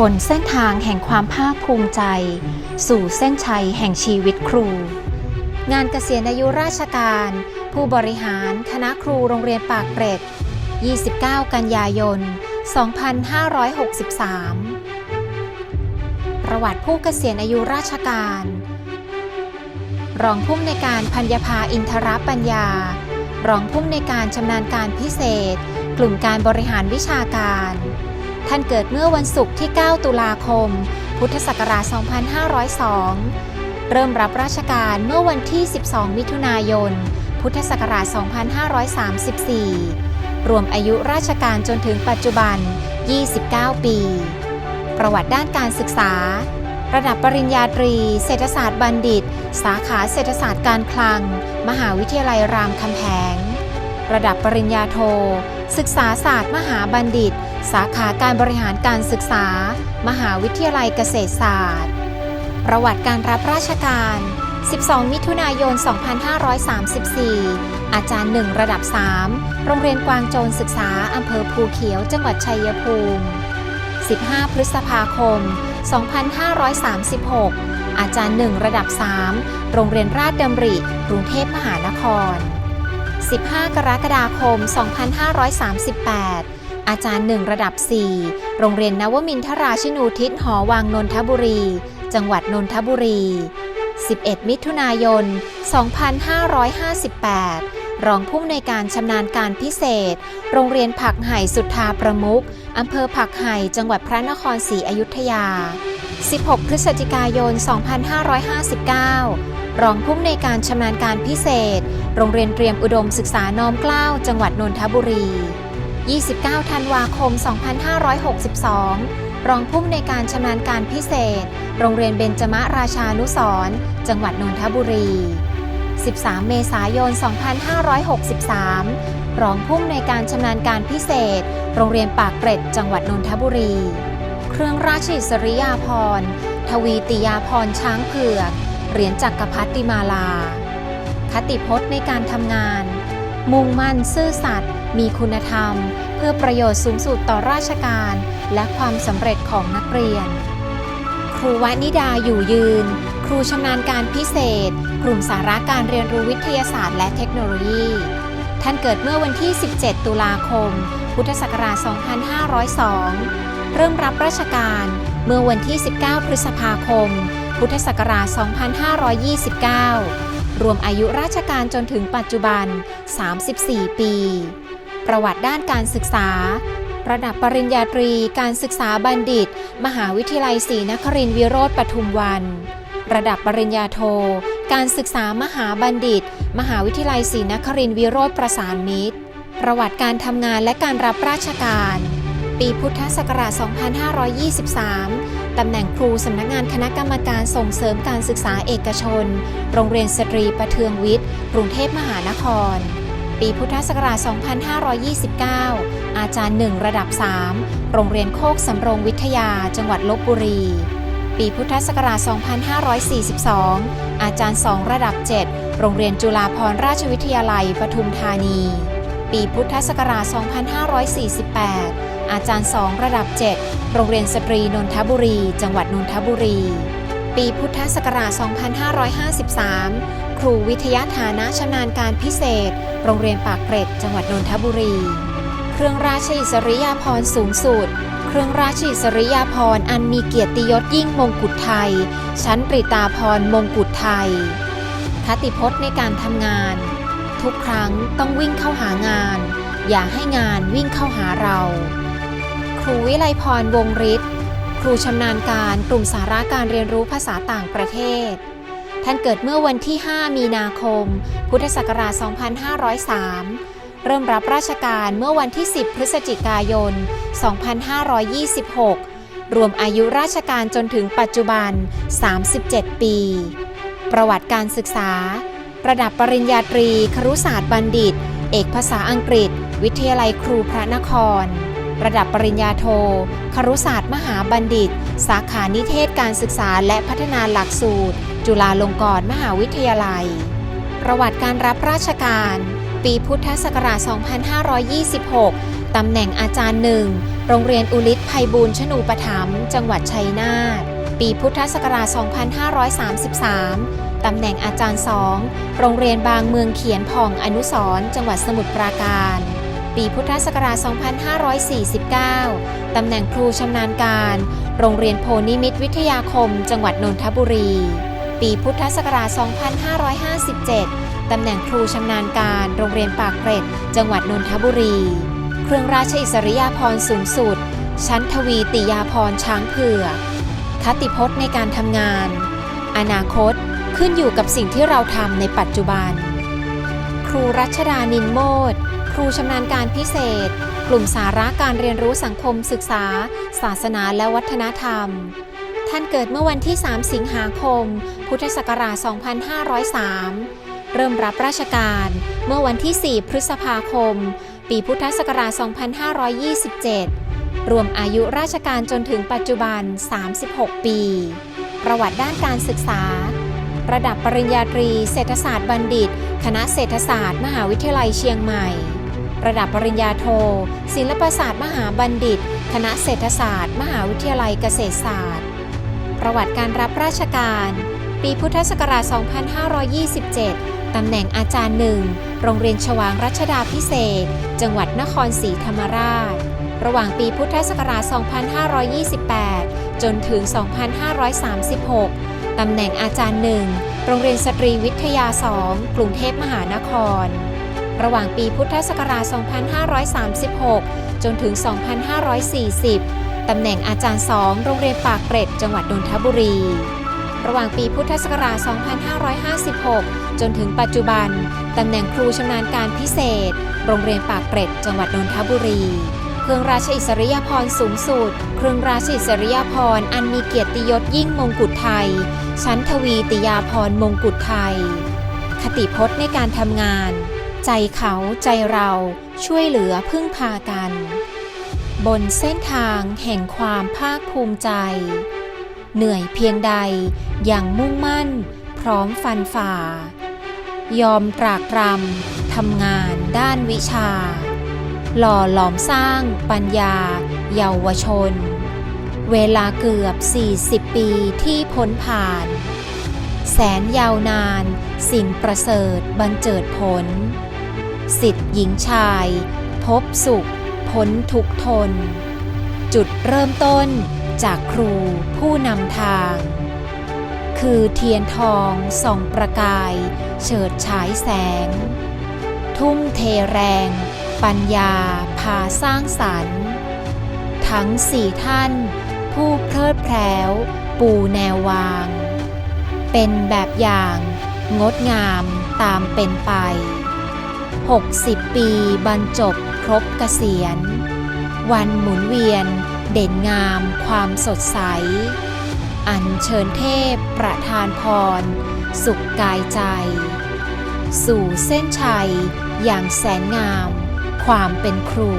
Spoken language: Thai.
บนเส้นทางแห่งความภาคภูมิใจ สู่เส้นชัยแห่งชีวิตครู งานเกษียณอายุราชการ ผู้บริหารคณะครูโรงเรียนปากเกร็ด 29 กันยายน 2563 ประวัติผู้เกษียณอายุราชการ รองผู้อำนวยการพัญญาภาอินทรปัญญา รองผู้อำนวยการชำนาญการพิเศษ กลุ่มการบริหารวิชาการ ท่านเกิดเมื่อวันศุกร์ที่ 9 ตุลาคม พุทธศักราช 2502 เริ่มรับราชการเมื่อวันที่ 12 มิถุนายน พุทธศักราช 2534 รวมอายุราชการจนถึงปัจจุบัน 29 ปี ประวัติด้านการศึกษา ระดับปริญญาตรี เศรษฐศาสตร์บัณฑิต สาขาเศรษฐศาสตร์การคลัง มหาวิทยาลัยรามคำแหง ระดับปริญญาโท ศึกษาศาสตร์มหาบัณฑิต สาขาการบริหารการศึกษา มหาวิทยาลัยเกษตรศาสตร์ ประวัติการรับราชการ 12 มิถุนายน 2534 อาจารย์ 1 ระดับ 3 โรงเรียนกวางโจรศึกษา อำเภอภูเขียว จังหวัดชัยภูมิ 15 พฤษภาคม 2536 อาจารย์ 1 ระดับ 3 โรงเรียนราชดำริ กรุงเทพมหานคร 15 กรกฎาคม 2538 อาจารย์1ระดับ 4 โรงเรียนนวมินทราชินูทิศหอวังนนทบุรี จังหวัดนนทบุรี 11 มิถุนายน 2558 รองผู้อำนวยการชำนาญการพิเศษ โรงเรียนผักไห่สุทธาประมุขอำเภอผักไห่จังหวัดพระนครศรีอยุธยา 16 พฤศจิกายน 2559 รองผู้อำนวยการชำนาญการพิเศษ โรงเรียนเตรียมอุดมศึกษาน้อมเกล้าจังหวัดนนทบุรี 29 ธันวาคม 2562 รองผู้อำนวยการชำนาญการพิเศษ โรงเรียนเบญจมราชานุสรจังหวัดนนทบุรี 13 เมษายน 2563 รองผู้อำนวยการชำนาญการพิเศษ โรงเรียนปากเกร็ดจังหวัดนนทบุรี เครื่องราชอิสริยาภรณ์ ทวีติยาภรณ์ช้างเผือก เหรียญจักรพรรดิมาลา คติพจน์ในการทำงาน มุ่งมั่นซื่อสัตย์มีคุณธรรม เพื่อประโยชน์สูงสุดต่อราชการ และความสำเร็จของนักเรียน ครูวนิดาอยู่ยืน ครูชำนาญการพิเศษ กลุ่มสาระการเรียนรู้วิทยาศาสตร์และเทคโนโลยี ท่านเกิดเมื่อวันที่ 17 ตุลาคม พุทธศักราช 2502 เริ่มรับราชการเมื่อวันที่ 19 พฤษภาคม พุทธศักราช 2529 รวมอายุราชการจนถึงปัจจุบัน 34 ปี ประวัติด้านการศึกษา ระดับปริญญาตรีการศึกษาบัณฑิต มหาวิทยาลัยศรีนครินทรวิโรธปทุมวัน ระดับปริญญาโท การศึกษามหาบัณฑิต มหาวิทยาลัยศรีนครินทรวิโรธประสานมิตร ประวัติการทำงานและการรับราชการ ปีพุทธศักราช 2523 ตำแหน่งครูสำนักงานคณะกรรมการส่งเสริมการศึกษาเอกชน โรงเรียนสตรีประเทืองวิทย์ กรุงเทพมหานคร ปีพุทธศักราช 2529 อาจารย์ 1 ระดับ 3 โรงเรียนโคกสำโรงวิทยา จังหวัดลบบุรี ปีพุทธศักราช 2542 อาจารย์ 2 ระดับ 7 โรงเรียนจุฬาภรณราชวิทยาลัยปทุมธานี ปีพุทธศักราช 2548 อาจารย์2ระดับ 7 โรงเรียนสตรีนนทบุรี จังหวัดนนทบุรี ปีพุทธศักราช 2553 ครูวิทยาฐานะชำนาญการพิเศษ โรงเรียนปากเกร็ด จังหวัดนนทบุรี เครื่องราชอิสริยาภรณ์สูงสุด เครื่องราชอิสริยาภรณ์อันมีเกียรติยศยิ่งมงกุฎไทย ชั้นปริตาภรณ์มงกุฎไทย คติพจน์ในการทำงาน ทุกครั้งต้องวิ่งเข้าหางานอย่าให้งานวิ่งเข้าหาเรา ครูวิไลพรวงฤทธิ์ครูชำนาญการกลุ่มสาระการเรียนรู้ภาษาต่างประเทศ ท่านเกิดเมื่อวันที่ 5 มีนาคม พุทธศักราช 2503 เริ่มรับราชการเมื่อวันที่ 10 พฤศจิกายน 2526 รวมอายุราชการจนถึงปัจจุบัน 37 ปี ประวัติการศึกษา ระดับปริญญาตรี ครุศาสตร์บัณฑิต เอกภาษาอังกฤษ วิทยาลัยครูพระนคร ระดับปริญญาโท ครุศาสตร์มหาบัณฑิต สาขานิเทศการศึกษาและพัฒนาหลักสูตร จุฬาลงกรณ์มหาวิทยาลัย ประวัติการรับราชการ ปีพุทธศักราช 2526 ตำแหน่งอาจารย์หนึ่ง โรงเรียนอุลิศไพบูลย์ชนูปถัมภ์จังหวัดชัยนาท ปีพุทธศักราช 2533ตำแหน่งอาจารย์สอง โรงเรียนบางเมืองเขียนผ่องอนุสรจังหวัดสมุทรปราการ ปีพุทธศักราช 2549 ตำแหน่งครูชำนาญการ โรงเรียนโพนิมิตรวิทยาคม จังหวัดนนทบุรี ปีพุทธศักราช 2557 ตำแหน่งครูชำนาญการ โรงเรียนปากเกร็ด จังหวัดนนทบุรี เครื่องราชอิสริยาภรณ์สูงสุด ชั้นทวีติยาภรณ์ช้างเผือกคติพจน์ในการทำงาน อนาคตขึ้นอยู่กับสิ่งที่เราทำในปัจจุบัน ครูรัชดานินโมด ครูชำนาญการพิเศษ กลุ่มสาระการเรียนรู้สังคมศึกษา ศาสนาและวัฒนธรรม ท่านเกิดเมื่อวันที่ 3 สิงหาคม พุทธศักราช 2503 เริ่มรับราชการเมื่อวันที่ 4 พฤษภาคม ปีพุทธศักราช 2527 รวมอายุราชการจนถึงปัจจุบัน 36 ปี ประวัติด้านการศึกษาระดับปริญญาตรี เศรษฐศาสตร์บัณฑิต คณะเศรษฐศาสตร์ มหาวิทยาลัยเชียงใหม่ ระดับปริญญาโท ศิลปศาสตร์มหาบัณฑิต คณะเศรษฐศาสตร์ มหาวิทยาลัยเกษตรศาสตร์ ประวัติการรับราชการ ปีพุทธศักราช 2527 ตำแหน่งอาจารย์หนึ่ง โรงเรียนชวางรัชดาพิเศษ จังหวัดนครศรีธรรมราช ระหว่างปีพุทธศักราช 2528 จนถึง 2536 ตำแหน่งอาจารย์หนึ่ง โรงเรียนสตรีวิทยา 2 กรุงเทพมหานคร ระหว่างปีพุทธศักราช 2536 จนถึง 2540 ตำแหน่งอาจารย์2โรงเรียนปากเกร็ด จังหวัดนนทบุรี ระหว่างปีพุทธศักราช 2556 จนถึงปัจจุบัน ตำแหน่งครูชำนาญการพิเศษ โรงเรียนปากเกร็ด จังหวัดนนทบุรี เครื่องราชอิสริยาภรณ์สูงสุด เครื่องราชอิสริยาภรณ์อันมีเกียรติยศยิ่งมงกุฎไทย ชั้นทวีติยาภรณ์มงกุฎไทยคติพจน์ในการทำงาน ใจเขาใจเราช่วยเหลือพึ่งพากัน บนเส้นทางแห่งความภาคภูมิใจ เหนื่อยเพียงใดอย่างมุ่งมั่น พร้อมฟันฝ่า ยอมตรากตรำทำงานด้านวิชา หล่อหลอมสร้างปัญญา เยาวชน เวลาเกือบ 40 ปีที่พ้นผ่าน แสนยาวนาน สิ่งประเสริฐบันเจิดผล สิทธิ์หญิงชาย พบสุข พ้นทุกทน จุดเริ่มต้นจากครูผู้นำทาง คือเทียนทองส่องประกาย เฉิดฉายแสง ทุ่มเทแรง ปัญญาพาสร้างสรรค์ ทั้งสี่ท่าน ผู้เพลิดเพล้วปูแนววาง เป็นแบบอย่าง งดงามตามเป็นไป 60 ปีบรรจบครบเกษียณ วันหมุนเวียน เด่นงามความสดใส อัญเชิญเทพประทานพร สุขกายใจ สู่เส้นชัยอย่างแสนงาม ความเป็นครู